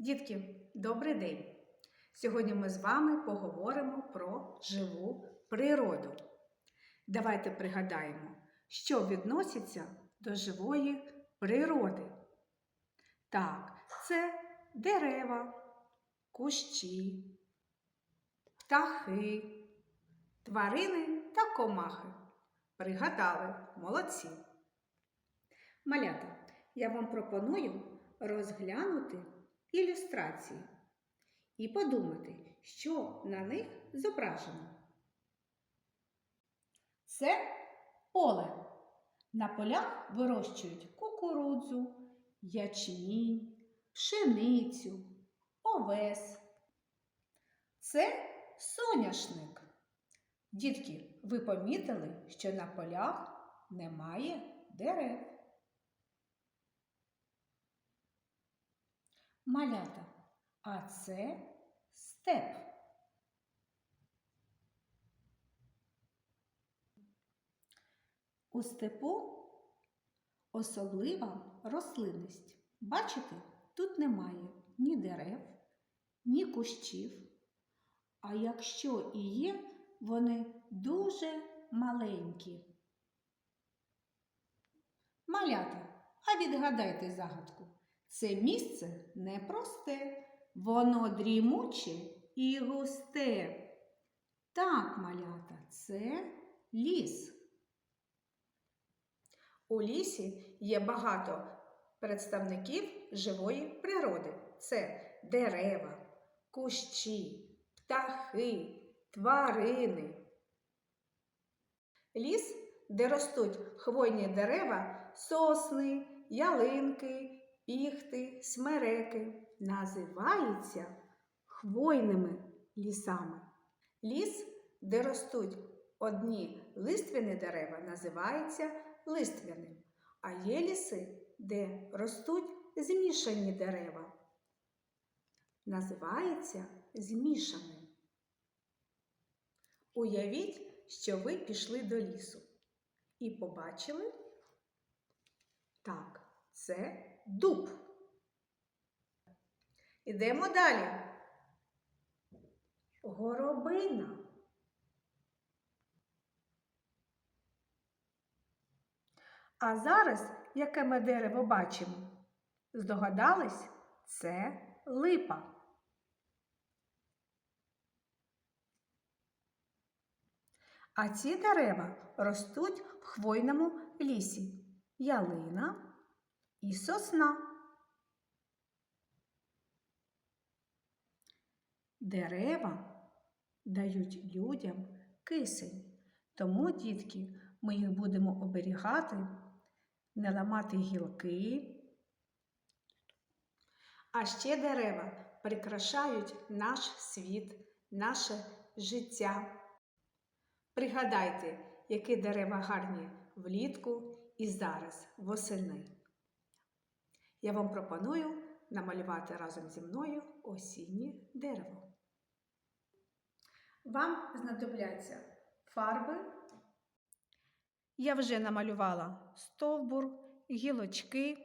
Дітки, добрий день! Сьогодні ми з вами поговоримо про живу природу. Давайте пригадаємо, що відноситься до живої природи. Так, це дерева, кущі, птахи, тварини та комахи. Пригадали, молодці. Малята, я вам пропоную розглянути ілюстрації і подумати, що на них зображено. Це поле. На полях вирощують кукурудзу, ячмінь, пшеницю, овес. Це соняшник. Дітки, ви помітили, що на полях немає дерев. Малята, а це степ. У степу особлива рослинність. Бачите, тут немає ні дерев, ні кущів. А якщо і є, вони дуже маленькі. Малята, а відгадайте загадку. Це місце непросте, воно дрімуче і густе. Так, малята, це ліс. У лісі є багато представників живої природи. Це дерева, кущі, птахи, тварини. Ліс, де ростуть хвойні дерева, сосни, ялинки, піхти, смереки, називаються хвойними лісами. Ліс, де ростуть одні листвяні дерева, називається листвяним, а є ліси, де ростуть змішані дерева. Називається змішаним. Уявіть, що ви пішли до лісу і побачили так, це дуб. Ідемо далі. Горобина. А зараз яке ми дерево бачимо? Здогадались? Це липа. А ці дерева ростуть в хвойному лісі. Ялина і сосна. Дерева дають людям кисень. Тому, дітки, ми їх будемо оберігати, не ламати гілки. А ще дерева прикрашають наш світ, наше життя. Пригадайте, які дерева гарні влітку і зараз восени. Я вам пропоную намалювати разом зі мною осіннє дерево. Вам знадобляться фарби. Я вже намалювала стовбур, гілочки.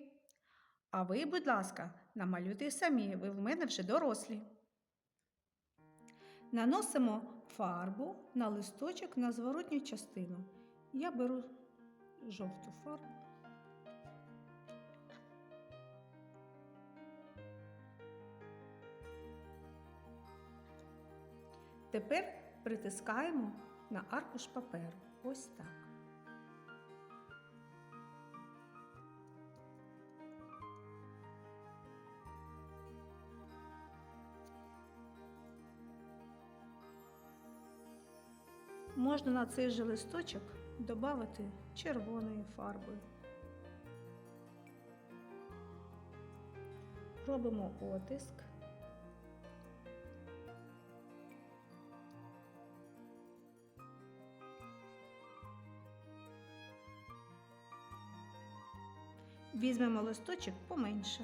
А ви, будь ласка, намалюйте самі, ви в мене вже дорослі. Наносимо фарбу на листочок на зворотню частину. Я беру жовту фарбу. Тепер притискаємо на аркуш паперу. Ось так. Можна на цей же листочок додати червоної фарби. Робимо отиск. Візьмемо листочок поменше.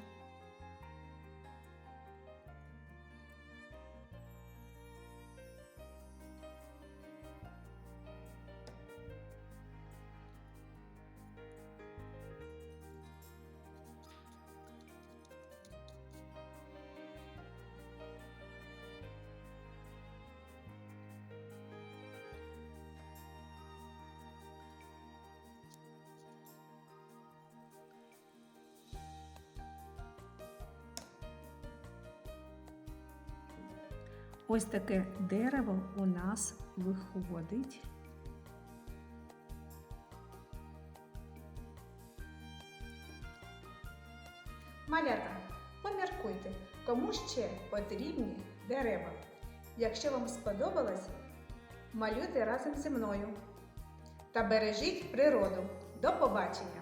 Ось таке дерево у нас виходить. Малята, поміркуйте, кому ще потрібні дерева. Якщо вам сподобалось, малюйте разом зі мною та бережіть природу. До побачення!